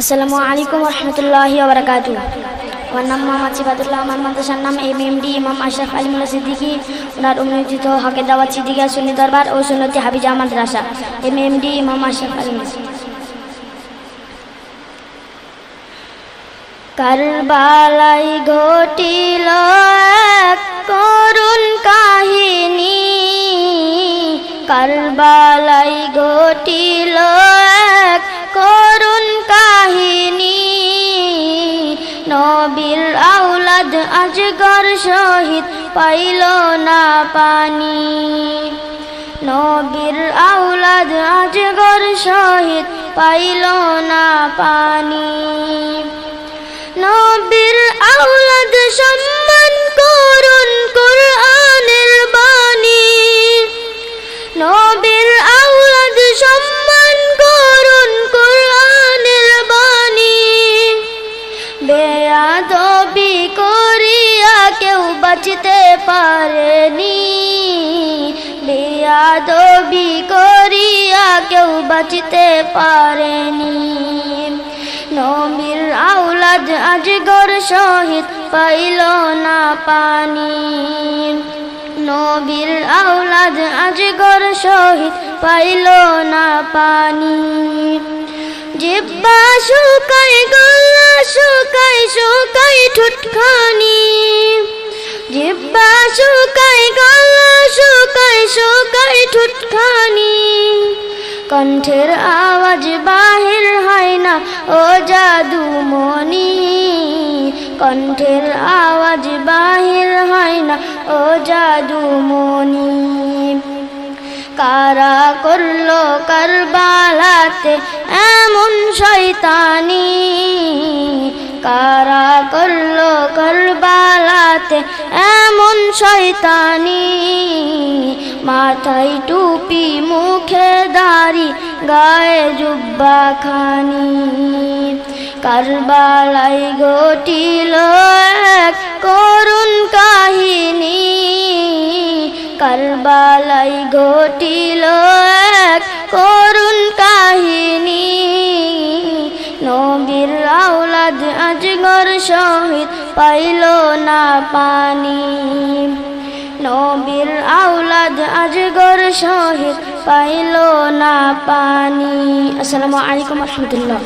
আসসালামু আলাইকুম রহমতুল্লাহি বারাকাতু আমার নাম মোহাম্মদ সিফাতুল্লাহ আমার মাদ্রাসার নাম এম এম ডি ইমাম আশরাফ আলিমুল্লাহ সিদ্দিকী। ওনার অনুমোদিত হকের দাওয়াত সিদ্দিকা সুন্নি দরবার ও সুন্নতি হাবিজা মাদ্রাসা। এম এম ডি ইমাম আশরাফ আলিমুল্লাহ কারবালাই ঘটিল করুণ কাহিনী। কারবালাই ঘটিল নবীর আউলাদ আজগর শহীদ পাইল না পানি। নবীর আউলাদ আজগর শহীদ পাইল না পানি। নবীর আউলাদ সম্মান বেয়াদবি করিয়া কেউ বাঁচতে পারেনি। বেয়াদবি করিয়া কেউ বাঁচতে পারেনি। নবীর আউলাদ আজগর শহীদ পাইল না পানি। নবীর আউলাদ আজগর শহীদ পাইল না পানি। জিব্বা শুকাই গলা শুকাই শুকাই ঠুটখানি। জিব্বা শুকাই গলা শুকাই শুকাই ঠুটখানি। কণ্ঠের আওয়াজ বাহির হয় না, ও জাদু মনি কণ্ঠের আওয়াজ বাহির হয় না, ও জাদু মনি কারা করল কারবালাতে, এমন শয়তানি। কারবালাতে এমন শয়তানি, মাথায় টুপি, মুখে দাড়ি, গায়ে জুব্বা খানি। কারবালাই ঘটিল এক করুণ কাহিনী কারবালাই ঘটিল নবীর আওলাদ আজগর শহীদ পাইল না পানি। নবীর আওলাদ আজগর শহীদ পাইল না পানি। আসসালামু আলাইকুম রহমতুল্লাহ